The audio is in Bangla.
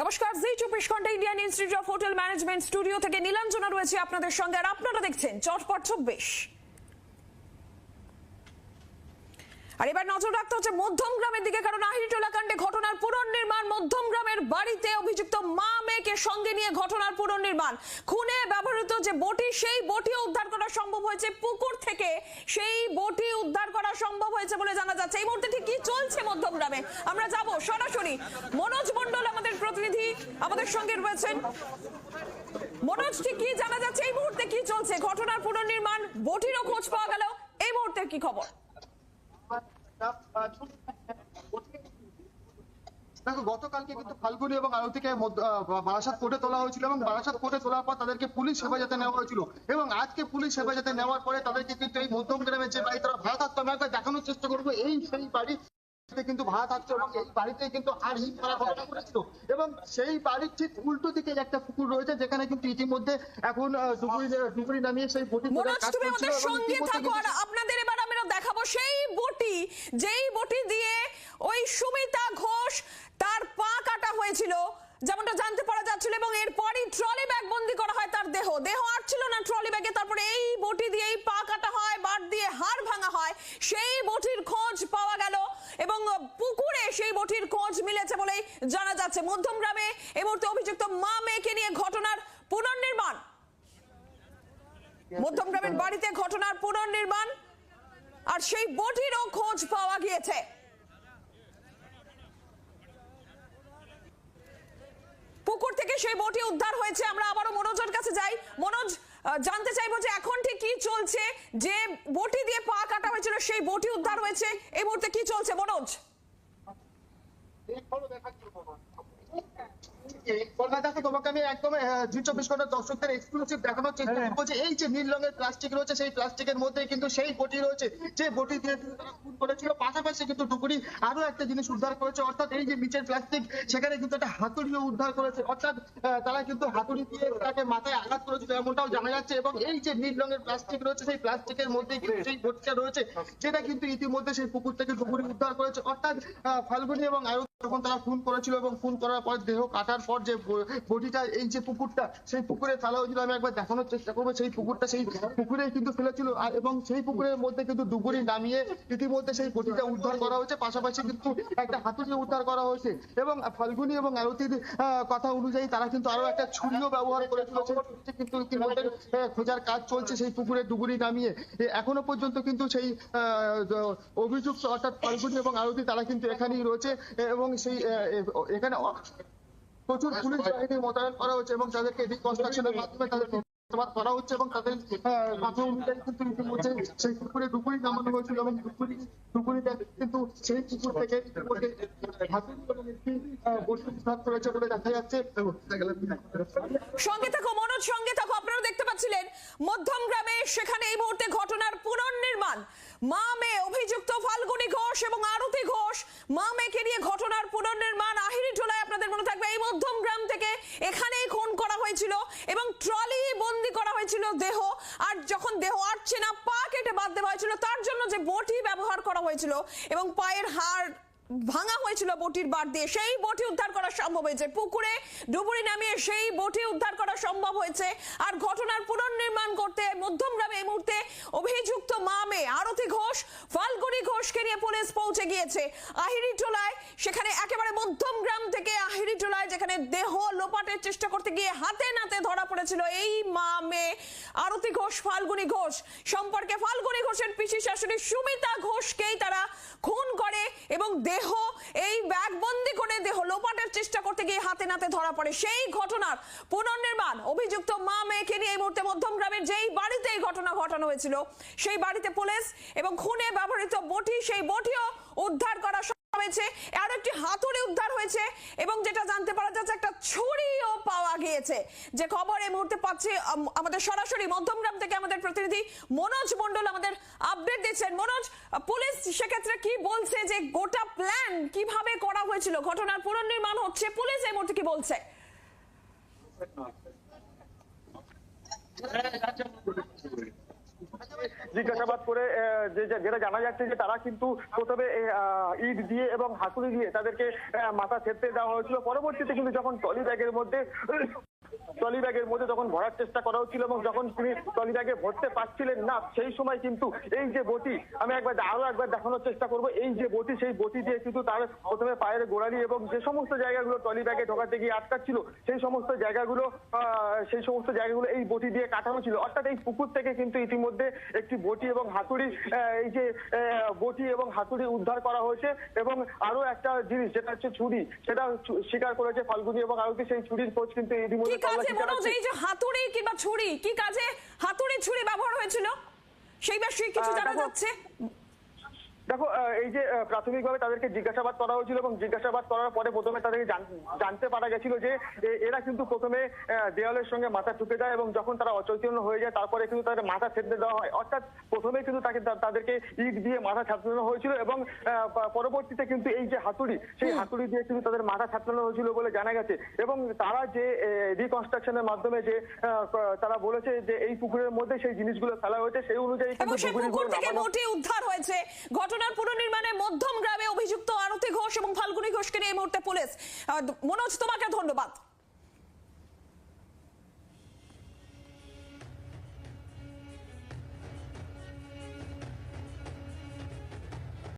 নমস্কার Zee Chabbish Ghanta Indian Institute of Hotel Management studio থেকে নীলাঞ্জনা রয়েছে আপনাদের সঙ্গে, আর আপনারা দেখছেন চটপট চব্বিশ। আর এবার নজর রাখতে হচ্ছে মধ্যম গ্রামের দিকে, কারণ আহিরিটোলা কাণ্ডে ঘটনার পুনর্নির্মাণ মধ্যম গ্রামের বাড়িতে অভিযুক্ত মা মেয়েকে সঙ্গে নিয়ে ঘটনার পুনর্নির্মাণ। খুনে ব্যবহৃত যে বটি, সেই বটিও উদ্ধার করা সম্ভব হয়েছে। পুকুর থেকে সেই বটি উদ্ধার করা সম্ভব হয়েছে বলে জানা যাচ্ছে। এই মুহূর্তে ঠিক কি চলছে মধ্যম গ্রামে আমরা যাব সরাসরি। মনোজ মণ্ডল আমাদের প্রতিনিধি, আমাদের সঙ্গে রয়েছেন। মনোজ, ঠিক কি জানা যাচ্ছে? এই মুহূর্তে কি চলছে? ঘটনার পুনর্নির্মাণ, বটিরও খোঁজ পাওয়া গেল। এই মুহূর্তে কি খবর? দেখো গতকালকে কিন্তু ফাল্গুনি এবং আরতিকে বারাসাত কোর্টে তোলা হয়েছিল এবং বারাসাত কোর্টে তোলার পর তাদেরকে পুলিশ হেফাজতে নেওয়া হয়েছিল। এবং আজকে পুলিশ হেফাজতে নেওয়ার পরে তাদেরকে কিন্তু এই মধ্যম গ্রামের যে বাড়ি তারা ভাড়া থাকতো আমি দেখানোর চেষ্টা করব এই সেই বাড়ি কিন্তু ভাড়া থাকতো এবং এই বাড়িতে কিন্তু আর হিট করা ঘটনা ঘটেছিল। এবং সেই বাড়ির ঠিক উল্টো দিকে একটা পুকুর রয়েছে যেখানে কিন্তু ইতিমধ্যে এখন ডুবুরি ডুবুরি নামিয়ে সেই বটি কাজ আপনাদের এবার আমরা দেখাবো সেই বটি। যেই বটি দিয়ে ওই সুমিতা ঘোষ তার পা কাটা হয়েছিল, যেমনটা জানতে পারা যাচ্ছিল, এবং এরপরই ট্রলি ব্যাগ বন্দি করা হয় তার দেহ। দেহ আর ছিল না ট্রলি ব্যাগে, তারপরে এই বটি দিয়ে এই পা কাটা হয়, বাট দিয়ে হাড় ভাঙা হয়, সেই বটির খোঁজ পাওয়া গেল, এবং পুকুরে সেই বটির খোঁজ মিলেছে বলেই জানা যাচ্ছে। মধ্যম গ্রামে এই মুহূর্তে অভিযুক্ত মা মেয়েকে নিয়ে ঘটনার পুনর্নির্মাণ। মধ্যম গ্রামের বাড়িতে ঘটনার পুনর্নির্মাণ আর সেই বটিরও খোঁজ পাওয়া গিয়েছে। পুকুর থেকে সেই বটি উদ্ধার হয়েছে। আমরা আবারও মনোজের কাছে যাই। মনোজ জানতে চাইব যে এখন ঠিক কি চলছে? যে বটি দিয়ে পা কাটা হয়েছিল, সেই বটি উদ্ধার হয়েছে। এই মুহূর্তে কি চলছে মনোজ? কলকাতাকে তোমাকে আমি একদম জি চব্বিশ ঘণ্টা দর্শকদের এক্সক্লুসিভ দেখানোর চেষ্টা করব যে এই যে নীল রঙের প্লাস্টিক রয়েছে সেই প্লাস্টিকের মধ্যে কিন্তু সেই বটি রয়েছে যে বটি দিয়ে তারা খুন করেছিল। পাশাপাশি কিন্তু আরও একটা জিনিস উদ্ধার করেছে অর্থাৎ এই যে নিচের প্লাস্টিক সেখানে কিন্তু একটা হাতুড়িও উদ্ধার করেছে। অর্থাৎ তারা কিন্তু হাতুড়ি দিয়ে তাকে মাথায় আঘাত করেছিল এমনটাও জানা যাচ্ছে এবং এই যে নীল রঙের প্লাস্টিক রয়েছে সেই প্লাস্টিকের মধ্যে কিন্তু সেই বটিটা রয়েছে। যেটা কিন্তু ইতিমধ্যে সেই পুকুর থেকে উদ্ধার করেছে। অর্থাৎ ফাল্গুনি এবং আরও যখন তারা খুন করেছিল এবং খুন করার পর দেহ কাটার পর যে ব- বডিটা এই যে পুকুরটা, সেই পুকুরে ফেলা হয়েছিল, আমি একবার দেখানোর চেষ্টা করব। সেই পুকুরটা সেই পুকুরে কিন্তু ফেলেছিল, আর এবং সেই পুকুরের মধ্যে কিন্তু ডুবুরি নামিয়ে ইতিমধ্যে সেই বডিটা উদ্ধার করা হয়েছে। পাশাপাশি কিন্তু একটা হাতুড়ি উদ্ধার করা হয়েছে। এবং ফাল্গুনি এবং আরতির কথা অনুযায়ী তারা কিন্তু আরও একটা ছুরিও ব্যবহার করেছিল। কিন্তু ইতিমধ্যে খোঁজার কাজ চলছে সেই পুকুরে ডুবুরি নামিয়ে। এখনও পর্যন্ত কিন্তু সেই অভিযুক্ত অর্থাৎ ফাল্গুনি এবং আরতি তারা কিন্তু এখানেই রয়েছে। এবং সেই এখানে প্রচুর পুলিশ বাহিনী মোতায়েন করা হচ্ছে এবং তাদেরকে রিকনস্ট্রাকশনের মাধ্যমে তাদেরকে করা হচ্ছে এবং তাদের কথা অনুযায়ী কিন্তু ইতিমধ্যে সেই পুকুরে ডুবুরি নামানো হয়েছিল এবং ডুবুরি ডুবুরিটা কিন্তু সেই পুকুর থেকে ইতিমধ্যে সঙ্গে থাকো মনোজ সঙ্গে থাকো। আপনারা দেখতে পাচ্ছিলেন মধ্যম গ্রামে সেখানে এই মুহূর্তে ঘটনার পুনর্নির্মাণ। মা মেয়ে অভিযুক্ত ফাল্গুনি ঘোষ এবং আরতি ঘোষ। মা মেয়েকে নিয়ে ঘটনার পুনর্নির্মাণ আহিরি টোলায় আপনাদের মনে থাকবে। এই মধ্যম গ্রাম থেকে এখানেই খুন করা হয়েছিল এবং ট্রলি বন্দি করা হয়েছিল দেহ। আর যখন দেহ আটছে না, পা কেটে বাদ দেওয়া হয়েছিল, তার জন্য যে বটি ব্যবহার করা হয়েছিল এবং পায়ের হাড় ভাঙা হয়েছিল বটির বার দিয়ে, সেই বটি উদ্ধার করা সম্ভব হয়েছে। পুকুরে ডুবুরি নামিয়ে সেই বটি উদ্ধার করা সম্ভব হয়েছে। আর পুনর্নির্মাণ করতে মধ্যম গ্রামে এই মুহূর্তে অভিযুক্ত মা মেয়ে আরতি ঘোষ, ফাল্গুনি ঘোষকে নিয়ে পুলিশ পৌঁছে গিয়েছে আহিরি টোলায়। সেখানে একেবারে মধ্যম গ্রাম থেকে আহিরি টোলায়, যেখানে দেহ লোপাটের চেষ্টা করতে গিয়ে হাতে নাতে ধরা পড়েছিল এই মা মেয়ে আরতি ঘোষ, ফাল্গুনি ঘোষ। সম্পর্কে ফাল্গুনি ঘোষের পিসি শাশুড়ি সুমিতা ঘোষকেই তারা খুন করে এবং দেহ, এই ব্যাগবন্দি করে দেহ লোপাটের চেষ্টা করতে গিয়ে হাতে নাতে ধরা পড়ে। সেই ঘটনার পুনর্নির্মাণ অভিযুক্ত মা মেয়েকে নিয়ে এই মুহূর্তে মধ্যম গ্রামের যেই বাড়িতে এই ঘটনা ঘটানো হয়েছিল। সেই বাড়িতে পুলিশ এবং খুনে ব্যবহৃত বটি, সেই বটিও উদ্ধার করা হয়েছে। আর একটি হাতুড়ি উদ্ধার হয়েছে এবং যেটা জানতে পারা যাচ্ছে একটা ছুরিও পাওয়া গিয়েছে। যে খবর এই মুহূর্তে পাচ্ছি আমাদের সরাসরি মধ্যমগ্রাম থেকে আমাদের প্রতিনিধি মনোজ মন্ডল আমাদের আপডেট দিচ্ছেন। মনোজ, পুলিশ সেক্ষেত্রে কি বলছে যে গোটা প্ল্যান কীভাবে করা হয়েছিল? ঘটনার পুনর্নির্মাণ হচ্ছে। পুলিশ এই মুহূর্তে কি বলছে? জিজ্ঞাসাবাদ করে যেটা জানা যাচ্ছে যে তারা কিন্তু প্রথমে ইট দিয়ে এবং হাতুড়ি দিয়ে তাদেরকে মাথা থেততে দেওয়া হয়েছিল। পরবর্তীতে কিন্তু যখন ট্রলি ব্যাগের মধ্যে ট্রলি ব্যাগের মধ্যে যখন ভরার চেষ্টা করা হচ্ছিল এবং যখন তিনি ট্রলি ব্যাগে ভরতে পারছিলেন না, সেই সময় কিন্তু এই যে বটি, আমি একবার আরও একবার দেখানোর চেষ্টা করব। এই যে বটি, সেই বটি দিয়ে কিন্তু তার প্রথমে পায়ের গোড়ালি এবং যে সমস্ত জায়গাগুলো ট্রলি ব্যাগে ঢোকাতে গিয়ে আটকাচ্ছিল, সেই সমস্ত জায়গাগুলো সেই সমস্ত জায়গাগুলো এই বটি দিয়ে কাটানো ছিল। অর্থাৎ এই পুকুর থেকে কিন্তু ইতিমধ্যে একটি বটি এবং হাতুড়ি এই যে বটি এবং হাতুড়ি উদ্ধার করা হয়েছে এবং আরও একটা জিনিস, যেটা হচ্ছে ছুরি, সেটা স্বীকার করেছে ফাল্গুনি এবং আরতি। সেই ছুরির খোঁজ কিন্তু ইতিমধ্যে কাজে বলো মনোজ এই যে হাতুড়ি কিংবা ছুরি কি কাজে হাতুড়ি ছুরি ব্যবহার হয়েছিল? সেই বিষয়ে কিছু জানা যাচ্ছে? দেখো এই যে প্রাথমিকভাবে তাদেরকে জিজ্ঞাসাবাদ করা হয়েছিল এবং জিজ্ঞাসাবাদ করার পরে প্রথমে তাদেরকে জানতে পারা গেছিল যে এরা কিন্তু প্রথমে দেওয়ালের সঙ্গে মাথা ঠুকে দেয় এবং যখন তারা অচৈতন্য হয়ে যায় তারপরে কিন্তু তাদের মাথা ছেড়ে দেওয়া হয়। অর্থাৎ প্রথমে কিন্তু তাকে তাদেরকে ইট দিয়ে মাথা ছাপড়ানো হয়েছিল এবং পরবর্তীতে কিন্তু এই যে হাতুড়ি সেই হাতুড়ি দিয়ে কিন্তু তাদের মাথা ছাপড়ানো হয়েছিল বলে জানা গেছে। এবং তারা যে রিকনস্ট্রাকশনের মাধ্যমে যে তারা বলেছে যে এই পুকুরের মধ্যে সেই জিনিসগুলো ফেলা হয়েছে সেই অনুযায়ী কিন্তু পুকুর থেকে নামানো উদ্ধার হয়েছে। ঘটনার পুনর্নির্মাণে মধ্যম গ্রামে অভিযুক্ত আরতি ঘোষ এবং ফাল্গুনী ঘোষকে নিয়ে এই মুহূর্তে পুলিশ। মনোজ, তোমাকে ধন্যবাদ।